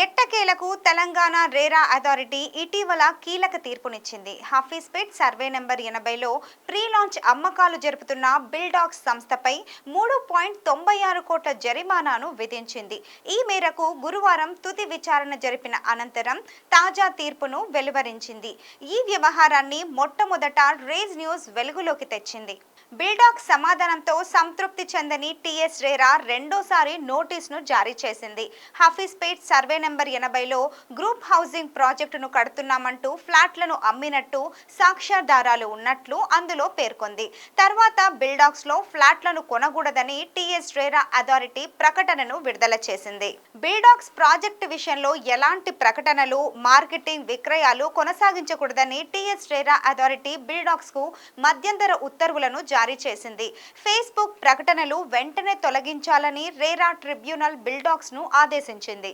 ఎట్టకేలకు తెలంగాణ రేరా అథారిటీ ఇటీవల కీలక తీర్పునిచ్చింది. హఫీస్పేట్ సర్వే నెంబర్ ఎనభైలో ప్రీ లాంచ్ అమ్మకాలు జరుపుతున్న బిల్డాక్స్ సంస్థపై మూడు పాయింట్ తొంభై ఆరు కోట్ల జరిమానాను విధించింది. ఈ మేరకు గురువారం తుది విచారణ జరిపిన అనంతరం తాజా తీర్పును వెలువరించింది. ఈ వ్యవహారాన్ని మొట్టమొదట రేజ్ న్యూస్ వెలుగులోకి తెచ్చింది. బిల్డాక్ సమాధానంతో సంతృప్తి చెందని టిఎస్ రేరా రెండోసారి నోటీసును జారీ చేసింది. హఫీస్పేట్ సర్వే నెంబర్ ఎనభైలో గ్రూప్ హౌసింగ్ ప్రాజెక్టును కడుతున్నామంటూ ఫ్లాట్లను అమ్మినట్టు సాక్ష్యాధారాలు ఉన్నట్లు అందులో పేర్కొంది. తర్వాత బిల్డాక్స్లో ఫ్లాట్లను కొనకూడదని టిఎస్ రేరా అథారిటీ ప్రకటనను విడుదల చేసింది. బిల్డాక్స్ ప్రాజెక్టు విషయంలో ఎలాంటి ప్రకటనలు మార్కెటింగ్ విక్రయాలు కొనసాగించకూడదని టిఎస్ రేరా అథారిటీ బిల్డాక్స్కు మధ్యంతర ఉత్తర్వులను జారీ చేసింది. ఫేస్బుక్ ప్రకటనలు వెంటనే తొలగించాలని రేరా ట్రిబ్యునల్ బిల్డాక్స్ను ఆదేశించింది.